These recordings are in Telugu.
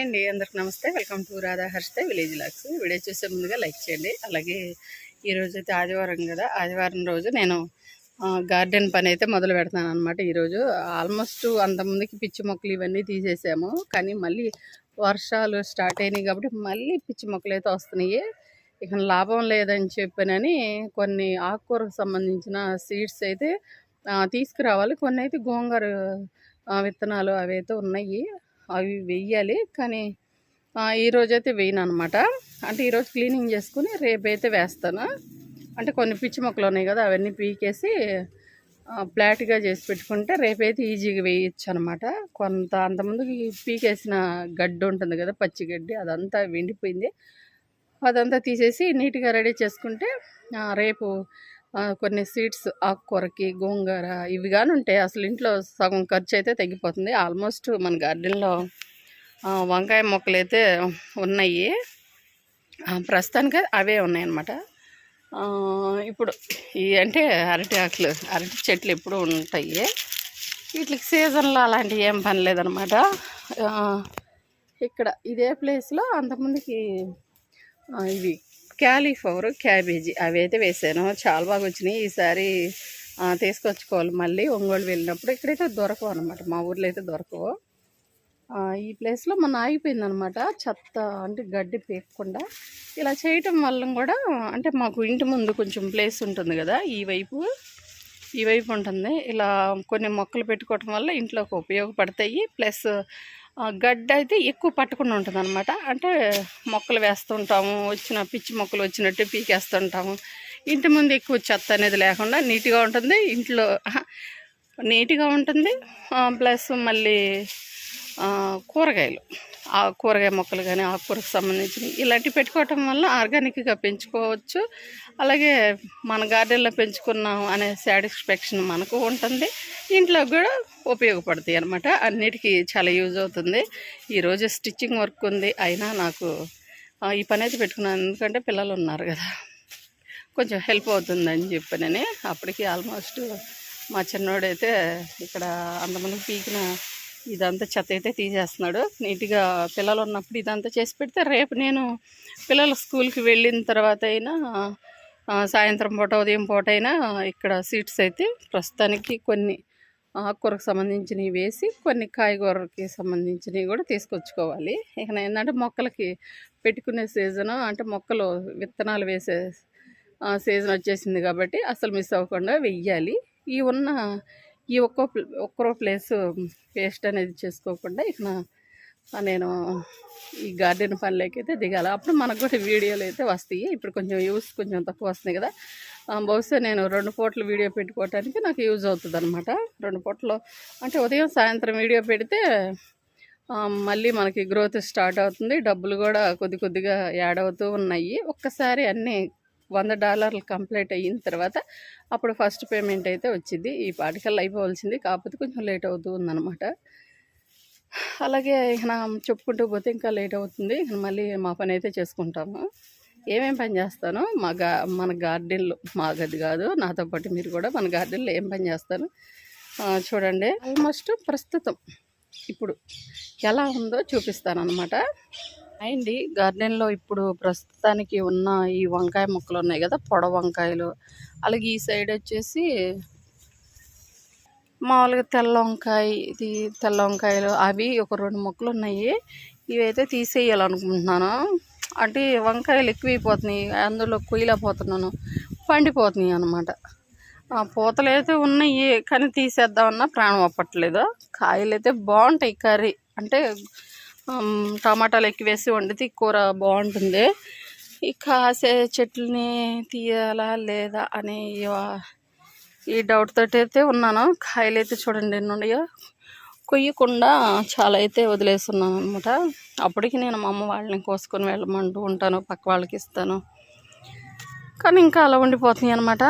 అండి అందరికి నమస్తే. Welcome to Radha Harshitha village vlogs. Video చూసే ముందుగా లైక్ చేయండి. అలాగే ఈరోజు అయితే ఆదివారం కదా. ఆదివారం రోజు నేను గార్డెన్ పని అయితే మొదలు పెడతాను అనమాట ఈరోజు. ఆల్మోస్ట్ అంతమందికి పిచ్చి మొక్కలు ఇవన్నీ తీసేసాము. కానీ మళ్ళీ వర్షాలు స్టార్ట్ అయినాయి కాబట్టి మళ్ళీ పిచ్చి మొక్కలు అయితే వస్తున్నాయి. ఇక లాభం లేదని చెప్పానని కొన్ని ఆకుకూరకు సంబంధించిన సీడ్స్ అయితే తీసుకురావాలి. కొన్ని అయితే గోంగూర విత్తనాలు అవి అయితే ఉన్నాయి. అవి వెయ్యాలి. కానీ ఆ, ఈ రోజైతే వేయను అనమాట అంటే ఈరోజు క్లీనింగ్ చేసుకుని రేపైతే వేస్తాను. అంటే కొన్ని పిచ్చి మొక్కలు ఉన్నాయి కదా అవన్నీ పీకేసి ప్లాట్గా చేసి పెట్టుకుంటే రేపైతే ఈజీగా వేయచ్చు అనమాట కొంత అంతకుముందు పీకేసిన గడ్డి ఉంటుంది కదా పచ్చి గడ్డి అదంతా వెండిపోయింది. అదంతా తీసేసి నీట్గా రెడీ చేసుకుంటే రేపు కొన్ని సీడ్స్ ఆకుకూరకి గోంగూర ఇవి కానీ ఉంటాయి అసలు ఇంట్లో సగం ఖర్చు అయితే తగ్గిపోతుంది. ఆల్మోస్ట్ మన గార్డెన్లో వంకాయ మొక్కలు అయితే ఉన్నాయి. ప్రస్తుతానికి అవే ఉన్నాయన్నమాట. ఇప్పుడు ఈ అంటే అరటి ఆకులు అరటి చెట్లు ఎప్పుడు ఉంటాయి. వీటికి సీజన్లో అలాంటివి ఏం పని లేదనమాట ఇక్కడ ఇదే ప్లేస్లో అంతకుముందుకి ఇవి క్యాలీఫ్లవర్ క్యాబేజీ అవి అయితే వేసాను. చాలా బాగా వచ్చినాయి ఈసారి తీసుకొచ్చుకోవాలి. మళ్ళీ ఒంగోలు వెళ్ళినప్పుడు ఇక్కడైతే దొరకవు అనమాట మా ఊర్లో అయితే దొరకవు. ఈ ప్లేస్లో మన ఆగిపోయిందనమాట చెత్త అంటే గడ్డి పీకకుండా ఇలా చేయటం వల్ల కూడా అంటే మాకు ఇంటి ముందు కొంచెం ప్లేస్ ఉంటుంది కదా ఈ వైపు ఈ వైపు ఉంటుంది. ఇలా కొన్ని మొక్కలు పెట్టుకోవటం వల్ల ఇంట్లోకి ఉపయోగపడతాయి. ప్లస్ గడ్డి అయితే ఎక్కువ పట్టకుండా ఉంటుంది అనమాట అంటే మొక్కలు వేస్తుంటాము వచ్చిన పిచ్చి మొక్కలు వచ్చినట్టు పీకేస్తుంటాము. ఇంటి ముందు ఎక్కువ చెత్త అనేది లేకుండా నీట్గా ఉంటుంది. ఇంట్లో నీట్గా ఉంటుంది. ప్లస్ మళ్ళీ కూరగాయలు. ఆ కూరగాయ మొక్కలు కానీ ఆకుకూరకు సంబంధించినవి ఇలాంటివి పెట్టుకోవటం వల్ల ఆర్గానిక్గా పెంచుకోవచ్చు. అలాగే మన గార్డెన్లో పెంచుకున్నాం అనే సాటిస్ఫాక్షన్ మనకు ఉంటుంది. ఇంట్లో కూడా ఉపయోగపడతాయి అనమాట అన్నిటికీ చాలా యూజ్ అవుతుంది. ఈరోజు స్టిచ్చింగ్ వర్క్ ఉంది. అయినా నాకు ఈ పని అయితే పెట్టుకున్నాను. ఎందుకంటే పిల్లలు ఉన్నారు కదా. కొంచెం హెల్ప్ అవుతుందని చెప్పనని. అప్పటికి ఆల్మోస్ట్ మా చిన్నోడైతే ఇక్కడ అంతమంది పీకిన ఇదంతా చెత్త అయితే తీసేస్తున్నాడు. నీట్గా పిల్లలు ఉన్నప్పుడు ఇదంతా చేసి పెడితే రేపు నేను పిల్లలు స్కూల్కి వెళ్ళిన తర్వాత అయినా సాయంత్రం పూట ఉదయం పూట అయినా ఇక్కడ సీట్స్ అయితే ప్రస్తుతానికి కొన్ని ఆకుకూరకు సంబంధించినవి వేసి కొన్ని కాయగూరకి సంబంధించినవి కూడా తీసుకొచ్చుకోవాలి. ఇక ఏంటంటే మొక్కలకి పెట్టుకునే సీజను అంటే మొక్కలు విత్తనాలు వేసే సీజన్ వచ్చేసింది కాబట్టి అసలు మిస్ అవ్వకుండా వెయ్యాలి. ఈ ఉన్న ఈ ఒక్కో ఒక్కో ఒక్కరో ప్లేస్ వేస్ట్ అనేది చేసుకోకుండా ఇక నేను ఈ గార్డెన్ పనులకి అయితే దిగాలి. అప్పుడు మనకు కూడా వీడియోలు అయితే వస్తాయి. ఇప్పుడు కొంచెం యూస్ కొంచెం తక్కువ వస్తున్నాయి కదా. బహుశా నేను రెండు పూటలు వీడియో పెట్టుకోవటానికి నాకు యూజ్ అవుతుంది అనమాట రెండు పూటలు. అంటే ఉదయం సాయంత్రం వీడియో పెడితే మళ్ళీ మనకి గ్రోత్ స్టార్ట్ అవుతుంది. డబ్బులు కూడా కొద్ది కొద్దిగా యాడ్ అవుతూ ఉన్నాయి. ఒక్కసారి అన్నీ వంద డాలర్లు కంప్లీట్ అయిన తర్వాత అప్పుడు ఫస్ట్ పేమెంట్ అయితే వచ్చింది. ఈ పాటికల్లా అయిపోవాల్సింది. కాకపోతే కొంచెం లేట్ అవుతూ ఉందన్నమాట. అలాగే ఇక నా చెప్పుకుంటూ పోతే ఇంకా లేట్ అవుతుంది. మళ్ళీ మా పని అయితే చేసుకుంటాము. ఏమేం పని చేస్తాను? మా గా మన గార్డెన్లో మా గది కాదు నాతో పాటు మీరు కూడా మన గార్డెన్లో ఏం పని చేస్తాను చూడండి. ఆల్మోస్ట్ ప్రస్తుతం ఇప్పుడు ఎలా ఉందో చూపిస్తాను అనమాట అండి గార్డెన్లో ఇప్పుడు ప్రస్తుతానికి ఉన్న ఈ వంకాయ మొక్కలు ఉన్నాయి కదా పొడ వంకాయలు. అలాగే ఈ సైడ్ వచ్చేసి మామూలుగా తెల్ల వంకాయ ఇది తెల్ల వంకాయలు అవి ఒక రెండు మొక్కలు ఉన్నాయి. ఇవైతే తీసేయాలనుకుంటున్నాను. అంటే వంకాయలు ఎక్కువైపోతున్నాయి. అందులో కొయ్యలేకపోతున్నాను పండిపోతున్నాయి అనమాట పూతలు అయితే ఉన్నాయి కానీ తీసేద్దామన్నా ప్రాణం అప్పట్లేదు. కాయలు అయితే బాగుంటాయి కర్రీ. అంటే టమాటాలు ఎక్కువ వేసి వండితే కూర బాగుంటుంది. ఈ కాసే చెట్లని తీయాలా లేదా అనే ఈ డౌట్ తోటి అయితే ఉన్నాను. కాయలు అయితే చూడండి ఎన్ని కొయ్యకుండా చాలా అయితే వదిలేస్తున్నాను అనమాట అప్పటికి నేను మా అమ్మ వాళ్ళని కోసుకొని వెళ్ళమంటూ ఉంటాను పక్క వాళ్ళకి ఇస్తాను. కానీ ఇంకా అలా ఉండిపోతున్నాయి అనమాట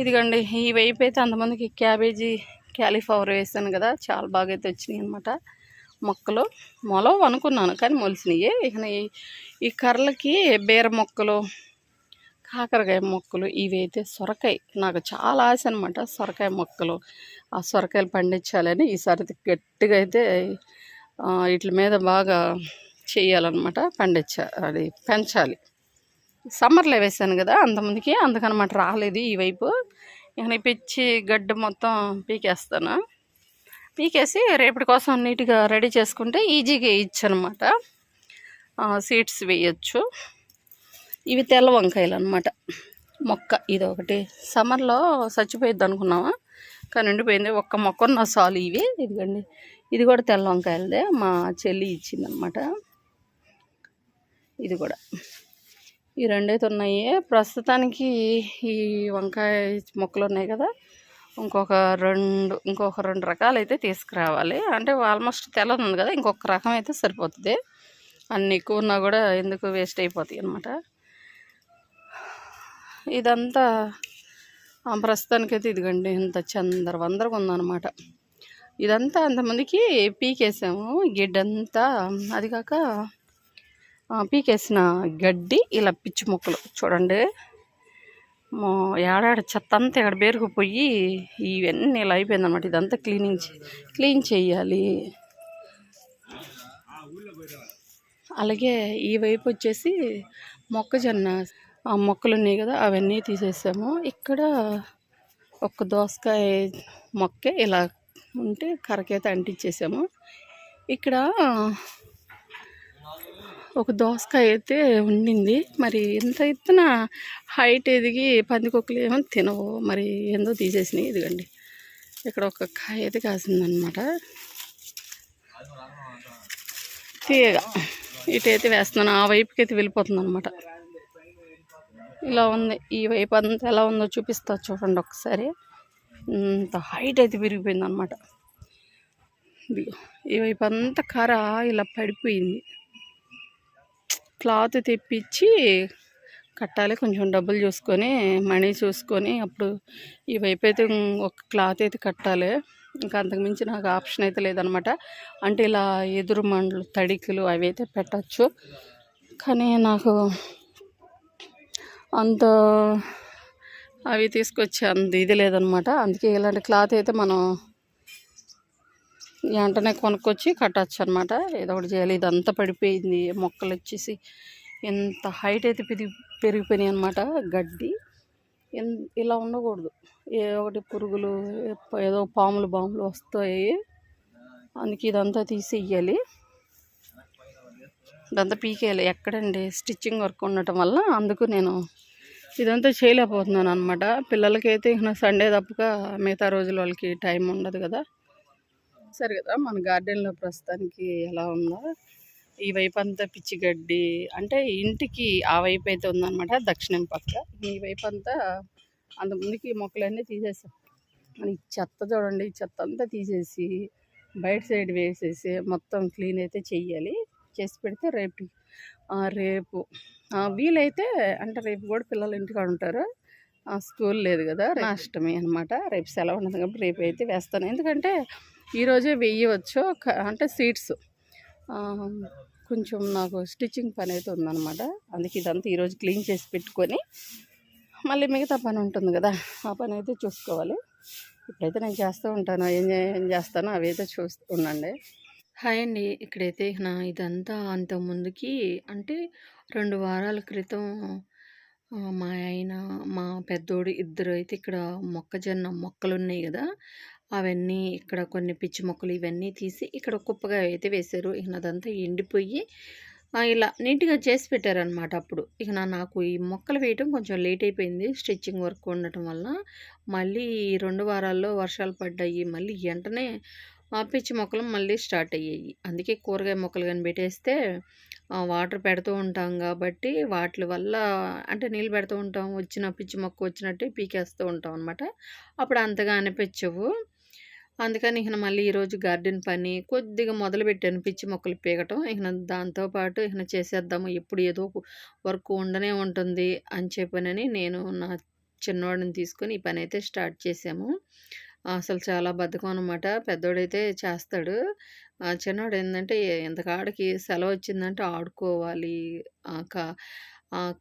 ఇదిగండి ఈ వైపు అయితే అంతమందికి క్యాబేజీ క్యాలీఫ్లవర్ వేసాను కదా చాలా బాగా అయితే వచ్చినాయి అనమాట మొక్కలు మొలవు అనుకున్నాను కానీ మొలిసినాయి. ఇక ఈ- ఈ కర్రలకి బీర మొక్కలు కాకరకాయ మొక్కలు ఇవి అయితే సొరకాయ. నాకు చాలా ఆశ అనమాట సొరకాయ మొక్కలు. ఆ సొరకాయలు పండించాలని ఈసారి గట్టిగా అయితే వీటి మీద బాగా చేయాలన్నమాట పండించ అది పెంచాలి. సమ్మర్లో వేసాను కదా అంతమందికి అందుకనమాట రాలేదు ఈ వైపు. ఇక పిచ్చి గడ్డి మొత్తం పీకేస్తాను. పీకేసి రేపటి కోసం నీట్గా రెడీ చేసుకుంటే ఈజీగా వేయచ్చు అనమాట సీడ్స్ వేయచ్చు. ఇవి తెల్ల వంకాయలు అనమాట మొక్క ఇది ఒకటి సమ్మర్లో చచ్చిపోయిద్ది అనుకున్నామా కానీ ఎండిపోయింది. ఒక్క మొక్క ఉన్న సాలు ఇవి. ఇదిగండి. ఇది కూడా తెల్ల వంకాయలదే. మా చెల్లి ఇచ్చిందనమాట ఇది కూడా. ఈ రెండైతే ఉన్నాయి. ప్రస్తుతానికి ఈ వంకాయ మొక్కలు ఉన్నాయి కదా. ఇంకొక రెండు ఇంకొక రెండు రకాలు అయితే తీసుకురావాలి. అంటే ఆల్మోస్ట్ తెల్లది ఉంది కదా ఇంకొక రకం అయితే సరిపోతుంది. అన్ని ఎక్కువ ఉన్నా కూడా ఎందుకు వేస్ట్ అయిపోతాయి అనమాట ఇదంతా ప్రస్తుతానికైతే ఇదిగండి ఇంత చందర వందరగా ఉందన్నమాట. ఇదంతా అంతమందికి పీకేసాము. గిడ్డంతా అది కాక పీకేసిన గడ్డి ఇలా పిచ్చి మొక్కలు చూడండి. ఏడాడ చెత్త అంతా ఇక్కడ పేరుకుపోయి ఇవన్నీ ఇలా అయిపోయింది అనమాట ఇదంతా క్లీనింగ్ క్లీన్ చేయాలి అలాగే ఈ వైపు వచ్చేసి మొక్కజొన్న ఆ మొక్కలు ఉన్నాయి కదా అవన్నీ తీసేసాము. ఇక్కడ ఒక దోసకాయ మొక్కే ఇలా ఉంటే కరకైతే అంటించేసాము. ఇక్కడ ఒక దోసకాయ అయితే ఉండింది. మరి ఎంత ఎత్తున హైట్ ఎదిగి పందికొక్కలు ఏమో తినవు. మరి ఏందో తీసేసినాయి. ఇదిగండి. ఇక్కడ ఒక కాయ అయితే కాసిందనమాట తీయగా ఇటైతే వేస్తున్నాను. ఆ వైపుకి అయితే వెళ్ళిపోతుంది అనమాట ఇలా ఉంది. ఈ వైపు అంతా ఎలా ఉందో చూపిస్తా చూడండి ఒకసారి. ఇంత హైట్ అయితే పెరిగిపోయింది అనమాట ఈ వైపు అంతా కర ఇలా పడిపోయింది. క్లాత్ తెప్పించి కట్టాలి. కొంచెం డబ్బులు చూసుకొని మనీ చూసుకొని అప్పుడు ఈ వైపు అయితే ఒక క్లాత్ అయితే కట్టాలి. ఇంకా అంతకుమించి నాకు ఆప్షన్ అయితే లేదనమాట. అంటే ఇలా ఎదురు మండలు తడికలు అవి అయితే పెట్టచ్చు. కానీ నాకు అంత అవి తీసుకొచ్చి అంత ఇది లేదనమాట. అందుకే ఇలాంటి క్లాత్ అయితే మనం వెంటనే కొనుక్కొచ్చి కట్టచ్చు అనమాట ఏదో ఒకటి చేయాలి. ఇదంతా పడిపోయింది. మొక్కలు వచ్చేసి ఎంత హైట్ అయితే పెరిగి పెరిగిపోయినాయి అనమాట గడ్డి ఇలా ఉండకూడదు. ఏ ఒకటి పురుగులు ఏదో పాములు బాములు వస్తాయి. అందుకే ఇదంతా తీసేయాలి. ఇదంతా పీకేయాలి. ఎక్కడండి? స్టిచ్చింగ్ వర్క్ ఉండటం వల్ల అందుకు నేను ఇదంతా చేయలేకపోతున్నాను అనమాట పిల్లలకైతే ఇక సండే తప్పక మిగతా రోజుల వాళ్ళకి టైం ఉండదు కదా. సరే కదా మన గార్డెన్లో ప్రస్తుతానికి ఎలా ఉందో. ఈ వైపు అంతా పిచ్చి గడ్డి అంటే ఇంటికి ఆ వైపు అయితే ఉందన్నమాట దక్షిణం పక్క. ఈ వైపు అంతా అంతకుముందుకి ఈ మొక్కలన్నీ తీసేసాం. ఈ చెత్త చూడండి ఈ చెత్త అంతా తీసేసి బయట సైడ్ వేసేసి మొత్తం క్లీన్ అయితే చెయ్యాలి. చేసి పెడితే రేపు రేపు ఆ, వీలైతే అంటే రేపు కూడా పిల్లలు ఇంటికాడ ఉంటారు. ఆ, స్కూల్ లేదు కదా అష్టమి అనమాట రేపు సెలవు ఉండదు కాబట్టి రేపు అయితే వేస్తాను. ఎందుకంటే ఈరోజే వేయవచ్చు. అంటే సీట్స్ కొంచెం నాకు స్టిచ్చింగ్ పని అయితే ఉందన్నమాట. అందుకే ఇదంతా ఈరోజు క్లీన్ చేసి పెట్టుకొని మళ్ళీ మిగతా పని ఉంటుంది కదా ఆ పని అయితే చూసుకోవాలి. ఇప్పుడైతే నేను చేస్తూ ఉంటాను. ఏం ఏం చేస్తానో అవి అయితే చూస్తూ ఉండండి. హాయ్ అండి. ఇక్కడైతే నా ఇదంతా అంత ముందుకి అంటే రెండు వారాల క్రితం మా ఆయన మా పెద్దోడు ఇద్దరు అయితే ఇక్కడ మొక్కజొన్న మొక్కలు ఉన్నాయి కదా అవన్నీ ఇక్కడ కొన్ని పిచ్చి మొక్కలు ఇవన్నీ తీసి ఇక్కడ కుప్పగా అయితే వేశారు. ఇక అదంతా ఎండిపోయి ఇలా నీట్గా చేసి పెట్టారనమాట అప్పుడు. ఇక నా నాకు ఈ మొక్కలు వేయటం కొంచెం లేట్ అయిపోయింది. స్టిచ్చింగ్ వర్క్ ఉండటం వల్ల మళ్ళీ ఈ రెండు వారాల్లో వర్షాలు పడ్డాయి. మళ్ళీ వెంటనే ఆ పిచ్చి మొక్కలు మళ్ళీ స్టార్ట్ అయ్యాయి. అందుకే కూరగాయ మొక్కలు కానీ పెట్టేస్తే వాటర్ పెడుతూ ఉంటాం కాబట్టి వాటి వల్ల అంటే నీళ్ళు పెడుతూ ఉంటాం. వచ్చిన పిచ్చి మొక్క వచ్చినట్టే పీకేస్తూ ఉంటాం అనమాట అప్పుడు అంతగా అనిపించవు. అందుకని ఇక మళ్ళీ ఈరోజు గార్డెన్ పని కొద్దిగా మొదలుపెట్టాను. పిచ్చి మొక్కలు పీకటం ఇక దాంతోపాటు ఇక చేసేద్దాము ఎప్పుడు ఏదో వర్క్ ఉండనే ఉంటుంది అని చెప్పనని నేను నా చిన్నవాడిని తీసుకొని ఈ పని అయితే స్టార్ట్ చేసాము. అసలు చాలా బద్ధకం అనమాట పెద్దోడైతే చేస్తాడు. ఆ చిన్నవాడు ఏంటంటే ఇంతకాడికి సెలవు వచ్చిందంటే ఆడుకోవాలి. కా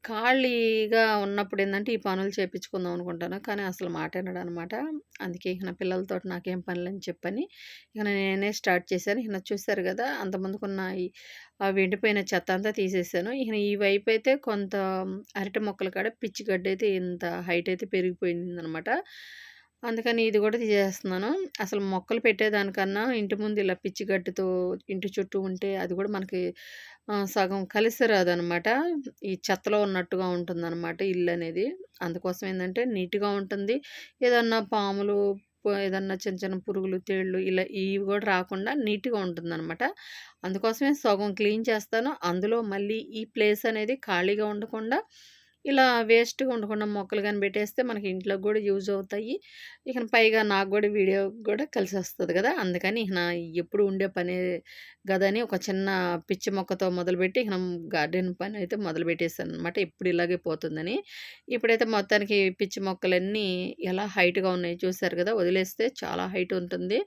ఖాళీగా ఉన్నప్పుడు ఏంటంటే ఈ పనులు చేపించుకుందాం అనుకుంటాను. కానీ అసలు మాట అనమాట అందుకే ఇక నా పిల్లలతో నాకేం పనులని చెప్పని, ఇక నేనే స్టార్ట్ చేశాను. ఇక చూశారు కదా అంతమందికున్న ఈ వెండిపోయిన చెత్త అంతా తీసేసాను. ఇక ఈ వైపు అయితే కొంత అరటి మొక్కల కాడ పిచ్చి గడ్డయితే ఇంత హైట్ అయితే పెరిగిపోయింది అనమాట అందుకని ఇది కూడా తీసేస్తున్నాను. అసలు మొక్కలు పెట్టేదానికన్నా ఇంటి ముందు ఇలా పిచ్చి గడ్డితో ఇంటి చుట్టూ ఉంటే అది కూడా మనకి సగం కలిసి రాదనమాట. ఈ చెత్తలో ఉన్నట్టుగా ఉంటుందనమాట ఇల్లనేది. అందుకోసం ఏంటంటే నీట్‌గా ఉంటుంది. ఏదన్నా పాములు, ఏదన్నా చిన్న చిన్న పురుగులు, తేళ్ళు ఇలా ఇవి కూడా రాకుండా నీట్‌గా ఉంటుందనమాట. అందుకోసమే సగం క్లీన్ చేస్తాను. అందులో మళ్ళీ ఈ ప్లేస్ అనేది ఖాళీగా ఉండకుండా, ఇలా వేస్ట్‌గా ఉండకుండా మొక్కలు కానీ పెట్టేస్తే మనకి ఇంట్లోకి కూడా యూజ్ అవుతాయి. ఇక పైగా నాకు కూడా వీడియో కూడా కలిసి వస్తుంది కదా అందుకని ఇక నా ఎప్పుడు ఉండే పని కదని ఒక చిన్న పిచ్చి మొక్కతో మొదలుపెట్టి ఇక గార్డెన్ పని అయితే పనయితే మొదలుపెట్టేసాననమాట. ఎప్పుడు ఇలాగే పోతుందని. ఇప్పుడైతే మొత్తానికి పిచ్చి మొక్కలన్నీ ఎలా హైట్‌గా ఉన్నాయి చూసారు కదా వదిలేస్తే చాలా హైట్ ఉంటుంది.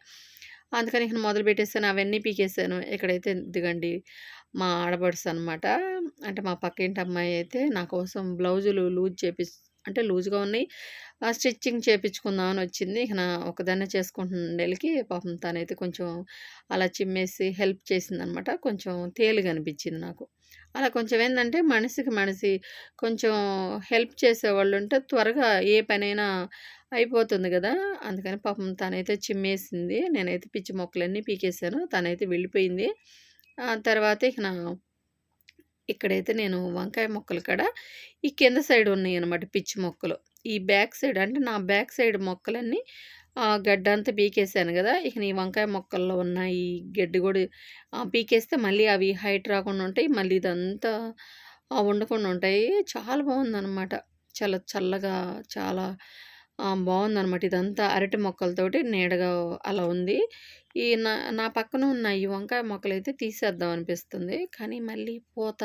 అందుకని ఇక మొదలుపెట్టేసాను. అవన్నీ పీకేసాను. ఇక్కడైతే దిగండి మా ఆడపడుచనమాట. అంటే మా పక్కింటి అమ్మాయి అయితే నా కోసం బ్లౌజులు లూజ్ చేపి అంటే లూజ్‌గా ఉన్నాయి. స్టిచ్చింగ్ చేపించుకుందామని వచ్చింది. ఇక నా ఒక్కదాన్నే చేసుకుంటుండేలకి పాపం తనైతే కొంచెం అలా చిమ్మేసి హెల్ప్ చేసిందనమాట. కొంచెం తేలిగా అనిపించింది నాకు. అలా కొంచెం ఏంటంటే మనిషికి మనిషి కొంచెం హెల్ప్ చేసేవాళ్ళుంటే త్వరగా ఏ పనైనా అయిపోతుంది కదా అందుకని పాపం తనైతే చిమ్మేసింది. నేనైతే పిచ్చి మొక్కలన్నీ పీకేసాను. తనైతే వెళ్ళిపోయింది. తర్వాత ఇక నా ఇక్కడైతే నేను వంకాయ మొక్కలు కాడ ఈ కింద సైడ్ ఉన్నాయి అనమాట పిచ్చి మొక్కలు. ఈ బ్యాక్ సైడ్ అంటే నా బ్యాక్ సైడ్ మొక్కలన్నీ గడ్డ గడ్డంతా పీకేసాను కదా ఇక ఈ వంకాయ మొక్కల్లో ఉన్న ఈ గడ్డి కూడా పీకేస్తే మళ్ళీ అవి హైట్ రాకుండా ఉంటాయి. మళ్ళీ ఇదంతా ఆహ్, ఉండకుండా ఉంటాయి. చాలా బాగుందన్నమాట చాలా చల్లగా చాలా బాగుందనమాట ఇదంతా అరటి మొక్కలతోటి నీడగా అలా ఉంది. ఈ నా నా పక్కన ఉన్న ఈ వంకాయ మొక్కలైతే తీసేద్దాం అనిపిస్తుంది. కానీ మళ్ళీ పూత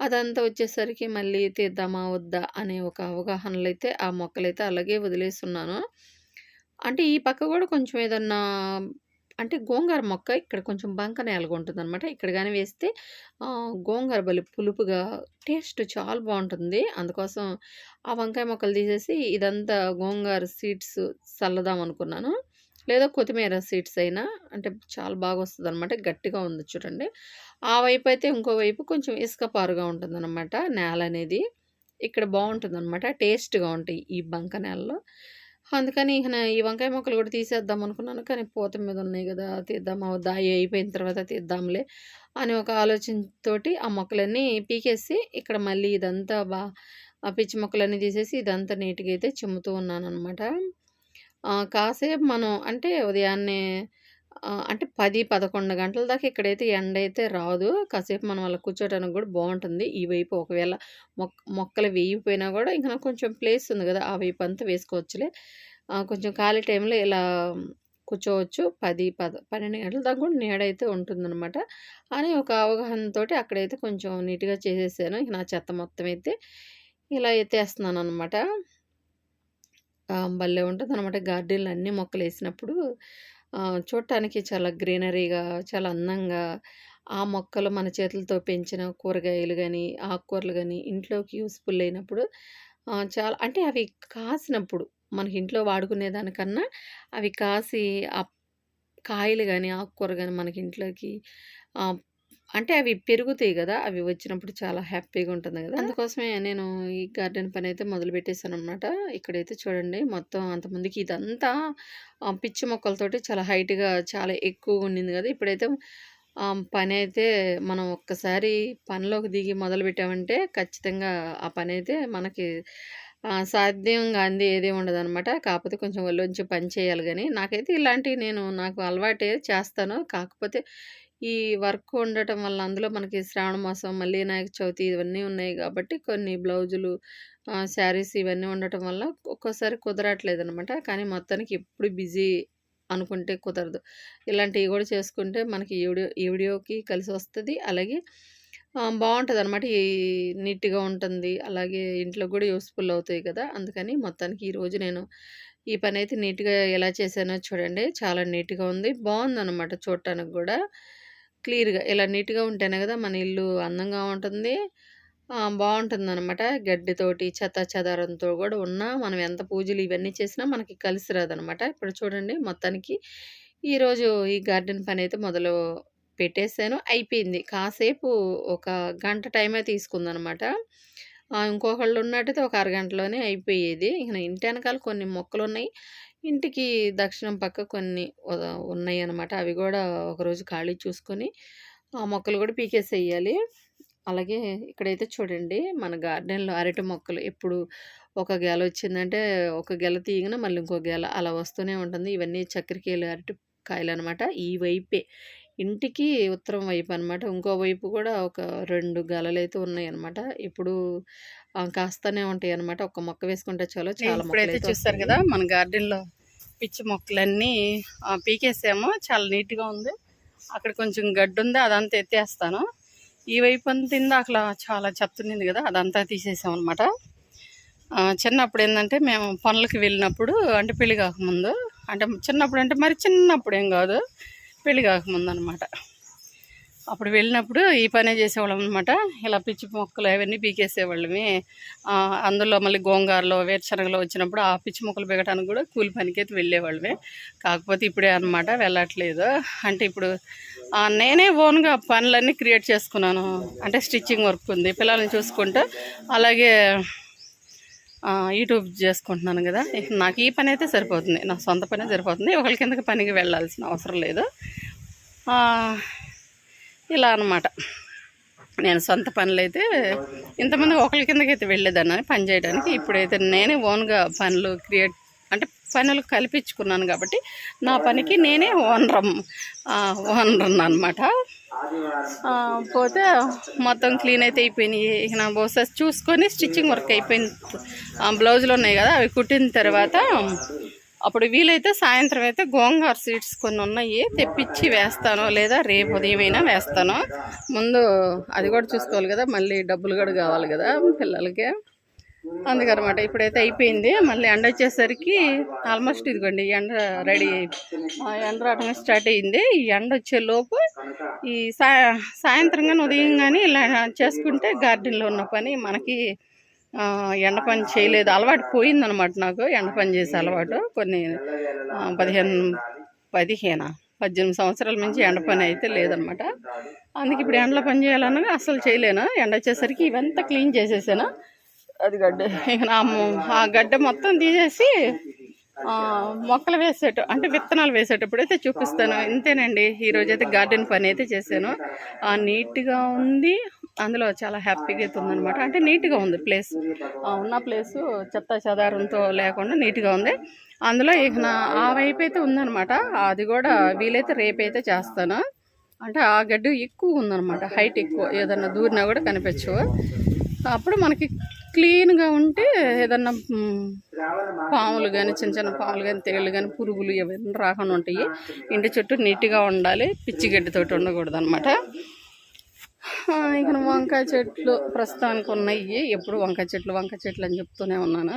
అదంతా వచ్చేసరికి మళ్ళీ తీద్దామా? వద్దా? అనే ఒక అవగాహనలో అయితే ఆ మొక్కలైతే అలాగే వదిలేసున్నాను. అంటే ఈ పక్క కూడా కొంచెం ఏదన్నా అంటే గోంగూర మొక్క ఇక్కడ కొంచెం బంక నేలగా ఉంటుందనమాట. ఇక్కడ కానీ వేస్తే ఆహ్, గోంగూర పులుపుగా టేస్ట్ చాలా బాగుంటుంది అందుకోసం ఆ వంకాయ మొక్కలు తీసేసి ఇదంతా గోంగూర సీడ్స్ చల్లదాం అనుకున్నాను. లేదా కొత్తిమీర సీడ్స్ అయినా అంటే చాలా బాగా వస్తుందన్నమాట గట్టిగా ఉంది చూడండి. ఆ వైపు ఇంకో వైపు కొంచెం ఇసుక పారుగా నేల అనేది ఇక్కడ బావుంటుందనమాట. టేస్ట్‌గా ఉంటాయి ఈ బంక నేలలో. అందుకని ఇక నా ఈ వంకాయ మొక్కలు కూడా తీసేద్దాం అనుకున్నాను. కానీ పూత మీద ఉన్నాయి కదా తీద్దామా? వద్దా? అయిపోయిన తర్వాత తీద్దాంలే అని ఒక ఆలోచనతోటి ఆ మొక్కలన్నీ పీకేసి ఇక్కడ మళ్ళీ ఇదంతా బా ఆ పిచ్చి మొక్కలన్నీ తీసేసి ఇదంతా నీట్‌గా అయితే చిమ్ముతూ ఉన్నాను అనమాట కాసేపు మనం అంటే ఉదయాన్నే అంటే 10, 11 గంటల దాకా ఇక్కడైతే ఎండ అయితే రాదు. కాసేపు మనం అలా కూర్చోటానికి కూడా బాగుంటుంది ఈ వైపు ఒకవేళ మొక్క మొక్కలు వేయిపోయినా కూడా ఇంకా కొంచెం ప్లేస్ ఉంది కదా ఆ వైపు అంతా వేసుకోవచ్చులే. కొంచెం ఖాళీ టైంలో ఇలా కూర్చోవచ్చు. పది పద 12 గంటల దాకా కూడా నీడైతే ఉంటుందన్నమాట అని ఒక అవగాహనతోటి అక్కడైతే కొంచెం నీట్‌గా చేసేసాను. ఇంకా నా చెత్త మొత్తం అయితే ఇలా ఎత్తేస్తున్నాను అనమాట భలే ఉంటుందనమాట గార్డెన్లు అన్ని మొక్కలు వేసినప్పుడు చూడటానికి చాలా గ్రీనరీగా, చాలా అందంగా ఆ మొక్కలు మన చేతులతో పెంచిన కూరగాయలు కానీ ఆకుకూరలు కానీ ఇంట్లోకి యూస్ఫుల్ అయినప్పుడు చాలా అంటే అవి కాసినప్పుడు మనకి ఇంట్లో వాడుకునే దానికన్నా అవి కాసి ఆ కాయలు కానీ ఆకుకూర కానీ మనకి ఇంట్లోకి అంటే అవి పెరుగుతాయి గదా! అవి వచ్చినప్పుడు చాలా హ్యాపీగా ఉంటుంది గదా! అందుకోసమే నేను ఈ గార్డెన్ పనైతే మొదలుపెట్టేసాననమాట. ఇక్కడైతే చూడండి మొత్తం అంతకుముందుకి ఇదంతా పిచ్చి మొక్కలతోటి చాలా హైట్‌గా చాలా ఎక్కువగా ఉండింది గదా! ఇప్పుడైతే ఆహ్, పనైతే మనం ఒక్కసారి పనిలోకి దిగి మొదలుపెట్టామంటే ఖచ్చితంగా ఆ పనైతే మనకి ఆహ్, సాధ్యం గానిది ఏది ఉండదనమాట. కాకపోతే కొంచెం ఒళ్ళొంచి పని చేయాలి గానీ, నాకైతే ఇలాంటివి నేను నాకు అలవాటే చేస్తాను. కాకపోతే ఈ వర్క్ ఉండటం వల్ల అందులో మనకి శ్రావణ మాసం, మళ్ళీ వినాయక చవితి ఇవన్నీ ఉన్నాయి కాబట్టి కొన్ని బ్లౌజులు శారీస్ ఇవన్నీ ఉండటం వల్ల ఒక్కోసారి కుదరట్లేదనమాట. కానీ మొత్తానికి ఎప్పుడు బిజీ అనుకుంటే కుదరదు. ఇలాంటివి కూడా చేసుకుంటే మనకి ఈ వీడియో ఈ వీడియోకి కలిసి వస్తుంది అలాగే బాగుంటుంది అనమాట ఈ నీట్‌గా ఉంటుంది. అలాగే ఇంట్లో కూడా యూస్ఫుల్ అవుతాయి కదా అందుకని మొత్తానికి ఈరోజు నేను ఈ పని అయితే నీట్‌గా ఎలా చేశానో చూడండి. చాలా నీట్‌గా ఉంది. బావుందనమాట చూడటానికి కూడా క్లియర్‌గా ఇలా నీట్‌గా ఉంటేనే కదా మన ఇల్లు అందంగా ఉంటుంది. బాగుంటుంది అనమాట గడ్డితోటి, చెత్తా చెదారంతో కూడా ఉన్నా, మనం ఎంత పూజలు ఇవన్నీ చేసినా మనకి కలిసి రాదనమాట. ఇప్పుడు చూడండి మొత్తానికి ఈరోజు ఈ గార్డెన్ పనైతే మొదలు పెట్టేసాను. అయిపోయింది. కాసేపు ఒక గంట టైమే తీసుకుందనమాట. ఇంకొకళ్ళు ఉన్నట్టయితే ఒక అరగంటలోనే అయిపోయేది. ఇక ఇంటి వెనకాల కొన్ని మొక్కలు ఉన్నాయి ఇంటికి దక్షిణం పక్క కొన్ని ఉద ఉన్నాయనమాట. అవి గూడా ఒకరోజు ఖాళీ చూసుకొని, ఆ మొక్కలు గూడా పీకేసేయాలి. అలాగే ఇక్కడైతే చూడండి మన గార్డెన్‌లో అరటి మొక్కలు ఎప్పుడు ఒక గెలొచ్చిందంటే, ఒక గెల తీయగానే మళ్ళీ ఇంకో గెల అలా వస్తూనే ఉంటుంది. ఇవన్నీ చక్కెరకేళి అరటి కాయలనమాట. ఈ వైపే ఇంటికి ఉత్తరం వైపు అనమాట. ఇంకో వైపు గూడా ఒక 2 గెలలైతే ఉన్నాయనమాట. ఎప్పుడూ ఆహ్, కాస్తనే ఉంటాయనమాట. ఒక్క మొక్క వేసుకుంటే చాలు చాలా చూస్తారు. కదా మన గార్డెన్‌లో పిచ్చి మొక్కలన్నీ పీకేసాము. చాలా నీట్‌గా ఉంది. అక్కడ కొంచెం గడ్డుంది అదంతా ఎత్తేస్తాను. ఈ వైపు అంతా అక్కడ చాలా చెత్త కదా! అదంతా తీసేసామనమాట. చిన్నప్పుడు ఏంటంటే మేము పనులకి వెళ్ళినప్పుడు అంటే పెళ్ళి కాకముందు అంటే చిన్నప్పుడు అంటే మరి చిన్నప్పుడు ఏం కాదు. పెళ్ళి కాకముందు అనమాట. అప్పుడు వెళ్ళినప్పుడు ఈ పనే చేసేవాళ్ళం అనమాట. ఇలా పిచ్చి మొక్కలు అవన్నీ పీకేసేవాళ్ళమే అందులో మళ్ళీ గోంగారలో వేరుశనగలో వచ్చినప్పుడు ఆ పిచ్చి మొక్కలు పీకడానికి కూడా కూలి పనికైతే వెళ్ళేవాళ్ళమే. కాకపోతే ఇప్పుడే అనమాట వెళ్ళట్లేదు. అంటే ఇప్పుడు నేనే ఓన్‌గా పనులన్నీ క్రియేట్ చేసుకున్నాను. అంటే స్టిచ్చింగ్ వర్క్ ఉంది. పిల్లల్ని చూసుకుంటూ అలాగే యూట్యూబ్ చేసుకుంటున్నాను కదా! నాకు ఈ పని అయితే సరిపోతుంది. నా సొంత పనే సరిపోతుంది. ఒకరి కిందకి పనికి వెళ్ళాల్సిన అవసరం లేదు. ఇలా అనమాట. నేను సొంత పనులైతే ఇంతమంది ఒకళ్ళ కిందకైతే వెళ్ళేదాన్ని పని చేయడానికి. ఇప్పుడైతే నేనే ఓన్‌గా పనులు క్రియేట్ అంటే పనులు కల్పించుకున్నాను కాబట్టి, నా పనికి నేనే ఓనర్ ఓనర్ అనమాట పోతే మొత్తం క్లీన్ అయితే అయిపోయినాయి. ఇక నా బోసెస్ చూసుకొని స్టిచ్చింగ్ వర్క్ అయిపోయింది. బ్లౌజులు ఉన్నాయి కదా! అవి కుట్టిన తర్వాత అప్పుడు వీలైతే సాయంత్రం అయితే గోంగూర సీడ్స్ కొన్ని ఉన్నాయి. తెప్పించి వేస్తాను. లేదా రేపు ఉదయమైనా వేస్తాను. ముందు అది కూడా చూసుకోవాలి కదా! మళ్ళీ డబ్బులు కూడా కావాలి కదా! పిల్లలకి. అందుకనమాట. ఇప్పుడైతే అయిపోయింది. మళ్ళీ ఎండ వచ్చేసరికి ఆల్మోస్ట్ ఇదిగోండి ఎండ రెడీ ఎండ రావడమే స్టార్ట్ అయింది. ఈ ఎండ వచ్చేలోపు ఈ సాయంత్రం కానీ ఉదయం కానీ ఇలా చేసుకుంటే గార్డెన్‌లో ఉన్న పని మనకి ఎండ పని చేయలేదు. అలవాటు పోయిందనమాట నాకు. ఎండ పని చేసే అలవాటు. కొన్ని పదిహేను పదిహేనా? 18 సంవత్సరాల నుంచి ఎండ పని అయితే లేదనమాట. అందుకే ఇప్పుడు ఎండలో పని చేయాలన్నా అస్సలు చేయలేను. ఎండ వచ్చేసరికి ఇవంతా క్లీన్ చేసేసాను. అది గడ్డ ఇక నా ఆ గడ్డ మొత్తం తీసేసి మొక్కలు వేసేట అంటే విత్తనాలు వేసేటప్పుడైతే చూపిస్తాను. ఇంతేనండి. ఈరోజైతే గార్డెన్ పని అయితే చేశాను. నీట్‌గా ఉంది. అందులో చాలా హ్యాపీగా అయితే ఉందనమాట. అంటే నీట్‌గా ఉంది ప్లేస్. ఉన్న ప్లేసు చెత్తా చెదారంతో లేకుండా నీట్‌గా ఉంది. అందులో ఇక నా ఆ అయితే ఉందనమాట. అది కూడా వీలైతే రేపైతే చేస్తాను. అంటే ఆ గడ్డి ఎక్కువ ఉందనమాట. హైట్ ఎక్కువ. ఏదన్నా దూరినా కూడా కనిపించవు. అప్పుడు మనకి క్లీన్‌గా ఉంటే ఏదన్నా పాములు కానీ చిన్న చిన్న పాములు కానీ తేళ్ళు కానీ పురుగులు ఇవన్నీ రాకుండా ఉంటాయి. ఇంటి చుట్టూ నీట్‌గా ఉండాలి. పిచ్చి గడ్డితోటి ఉండకూడదనమాట. అనమాట ఇక వంకాయ చెట్లు ప్రస్తుతానికి ఉన్నాయి. ఎప్పుడు వంకాయ చెట్లు, వంకాయ చెట్లు అని చెప్తూనే ఉన్నాను.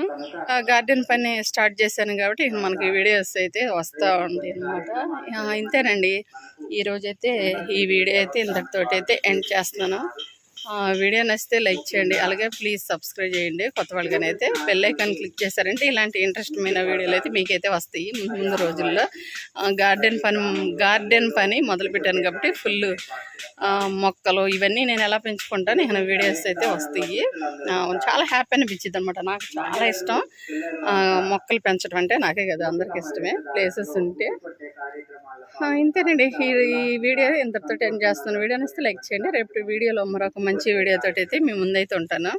ఆ గార్డెన్ పని స్టార్ట్ చేశాను కాబట్టి ఇక మనకి వీడియోస్ అయితే వస్తూ ఉంది అనమాట ఇంతేనండి. ఈరోజైతే ఈ వీడియో అయితే ఇంతటితోటైతే ఎండ్ చేస్తున్నాను. వీడియో నచ్చితే లైక్ చేయండి. అలాగే ప్లీజ్ సబ్స్క్రైబ్ చేయండి. కొత్త వాళ్ళకనైతే బెల్ ఐకాన్ క్లిక్ చేశారంటే ఇలాంటి ఇంట్రెస్టింగ్ వీడియోలు అయితే మీకైతే వస్తాయి ముందు రోజుల్లో. గార్డెన్ పని గార్డెన్ పని మొదలుపెట్టాను కాబట్టి ఫుల్లు మొక్కలు ఇవన్నీ నేను ఎలా పెంచుకుంటాను ఇక వీడియోస్ అయితే వస్తాయి. చాలా హ్యాపీ అనిపించిద్దనమాట. నాకు చాలా ఇష్టం. మొక్కలు పెంచడం అంటే నాకే కదా అందరికి ఇష్టమే. ప్లేసెస్ ఉంటే. ఇంతేనండి. ఈ ఈ వీడియో ఇంతటితో ఎండ్ చేస్తున్నాను. వీడియో నచ్చితే లైక్ చేయండి. రేపు వీడియోలో మరొక మంచి వీడియోతోటైతే మీ ముందైతే ఉంటాను.